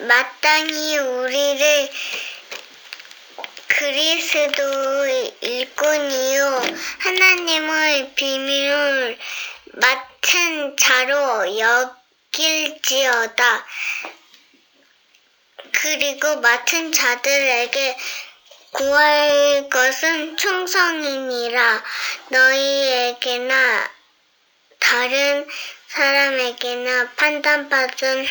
마땅히 우리를 그리스도의 일꾼이요 하나님의 비밀을 맡은 자로 여길지어다. 그리고 맡은 자들에게 구할 것은 충성이니라 너희에게나 다른 사람에게나 판단받은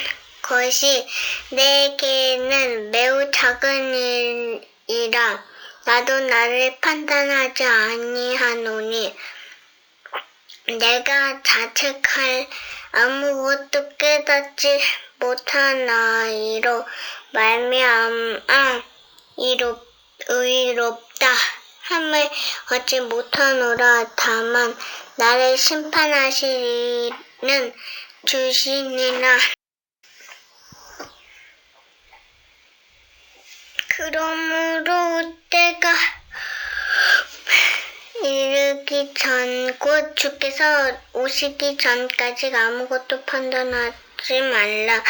것이 내게는 매우 작은 일이라 나도 나를 판단하지 아니하노니 내가 자책할 아무것도 깨닫지 못한 아이로 말미암아 이롭, 의롭다. 함을 얻지 못하노라. 다만 나를 심판하시는 주시니라 그러므로 때가 이르기 전, 곧 주께서 오시기 전까지 아무것도 판단하지 말라.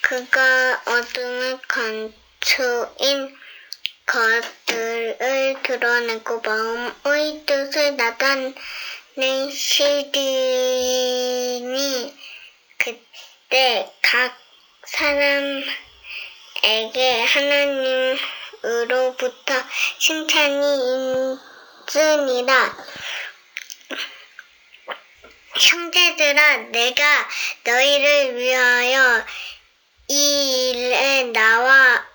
그가 어둠의 건초인 것들을 드러내고 마음의 뜻을 나타내시리니 그때 각 사람 에게 하나님으로부터 칭찬이 있으니라. 형제들아, 내가 너희를 위하여 이 일에 나와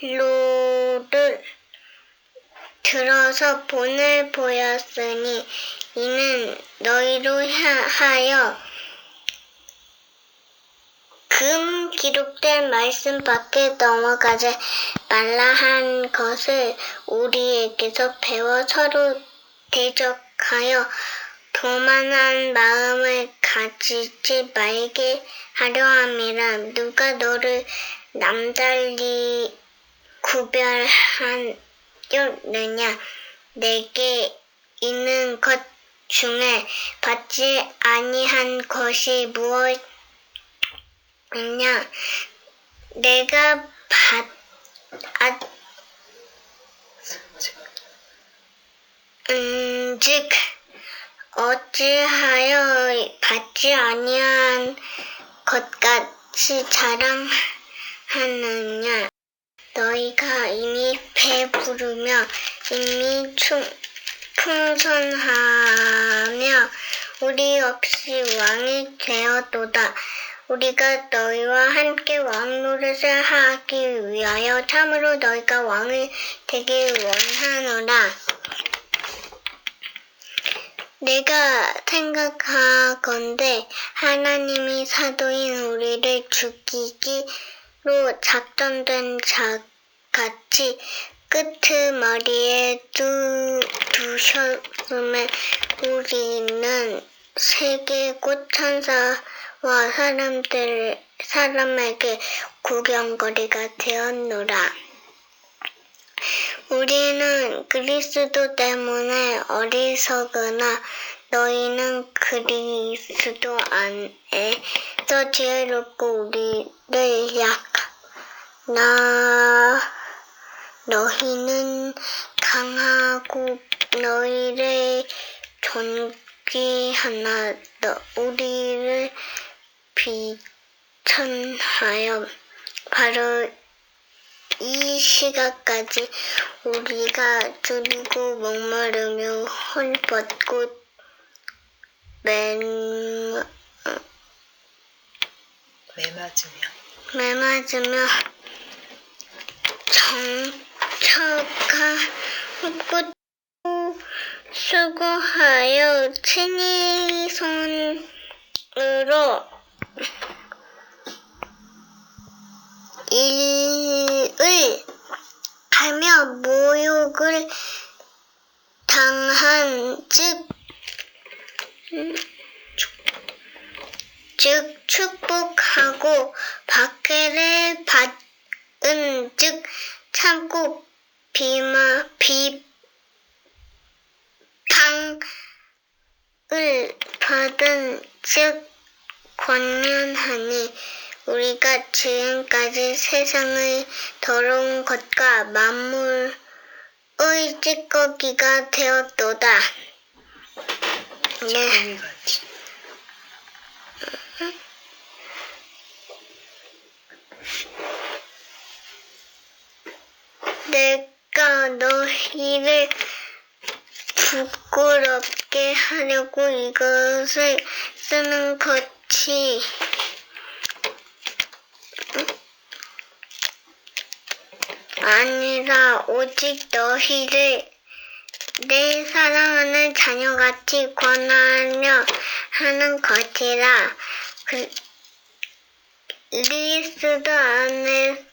아불로를 들어서 본을 보였으니 이는 너희로 하여 금 기록된 말씀 밖에 넘어가지 말라 한 것을 우리에게서 배워 서로 대적하여 교만한 마음을 가지지 말게 하려 함이라. 누가 너를 남달리 구별하였느냐? 내게 있는 것 중에 받지 아니한 것이 무엇 냐 내가 받, 아, 음, 즉, 어찌하여 받지 아니한 것 같이 자랑하느냐. 너희가 이미 배부르며 이미 충, 풍성하며 우리 없이 왕이 되었도다. 우리가 너희와 함께 왕 노릇을 하기 위하여 참으로 너희가 왕이 되길 원하노라. 내가 생각하건대 하나님이 사도인 우리를 죽이기로 작정된 자 같이 끄트머리에 두, 두셨음에 우리는 세계 곧 천사 와 사람들, 사람에게 구경거리가 되었노라. 우리는 그리스도 때문에 어리석으나 너희는 그리스도 안에서 지혜롭고 우리를 약. 나 너희는 강하고 너희를 존귀하나 너 우리를 비천하여 바로 이 시각까지 우리가 줄이고 목마르며 헐벗고 맨 매맞으며. 매맞으며 정처가 없고 수고하여 친히 손으로 일을 하며 모욕을 당한 즉, 음, 즉 축복하고 박해를 받은 즉 참고 비마 비방을 받은 즉 권면하니 우리가 지금까지 세상의 더러운 것과 만물의 찌꺼기가 되었도다. 네. 내가 너희를 부끄럽게 하려고 이것을 쓰는 것이 아니라 오직 너희를 내 사랑하는 자녀같이 권하려 하는 것이라 그, 그리스도 안에서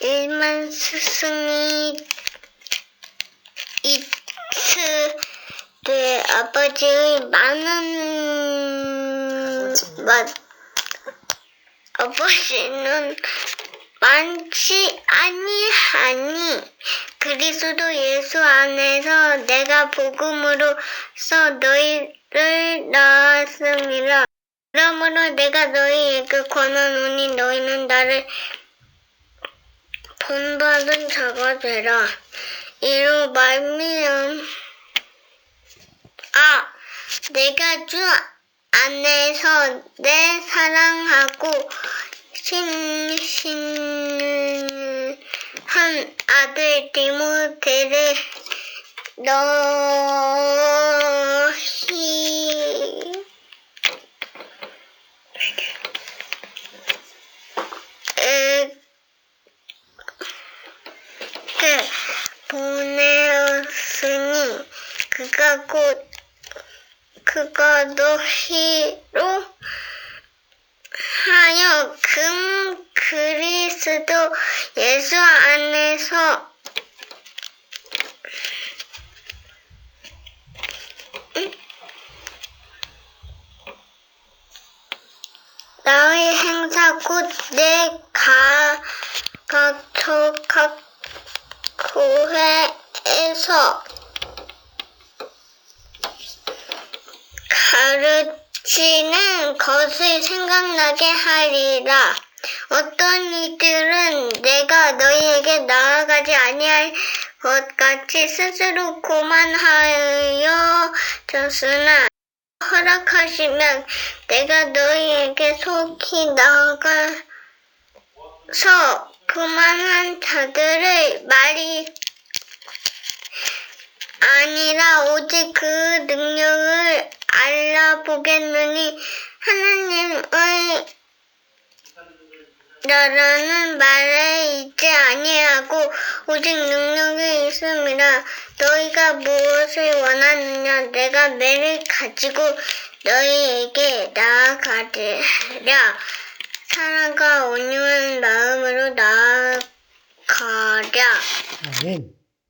일만 스승이 있으되 아버지의 많은? 맛 아버지는 많지 아니하니. 그리스도 예수 안에서 내가 복음으로써 너희를 낳았음이라. 그러므로 내가 너희에게 권하노니 너희는 나를 본받은 자가 되라. 이로 말미암 아 내가 주 안에서 내 사랑하고 신신 한 아들 디모데를 너희 에, 그 보내었으니 그가 곧 그가 너희로 하여 금 그리스도 예수 안에서 응? 나의 행사 곧내 가가초 각 교회에서 가르치는 것을 생각나게 하리라. 어떤 이들은 내가 너희에게 나아가지 아니할 것 같이 스스로 고만하여 졌으나 허락하시면 내가 너희에게 속히 나아가서 그만한 자들의 말이 아니라 오직 그 능력을 알아보겠느니 하나님의 나라는 말에 있지 아니하고 오직 능력이 있음이라 너희가 무엇을 원하느냐? 내가 매를 가지고 너희에게 나아가리라. 사랑과 온유한 마음으로 나아가랴. 아멘.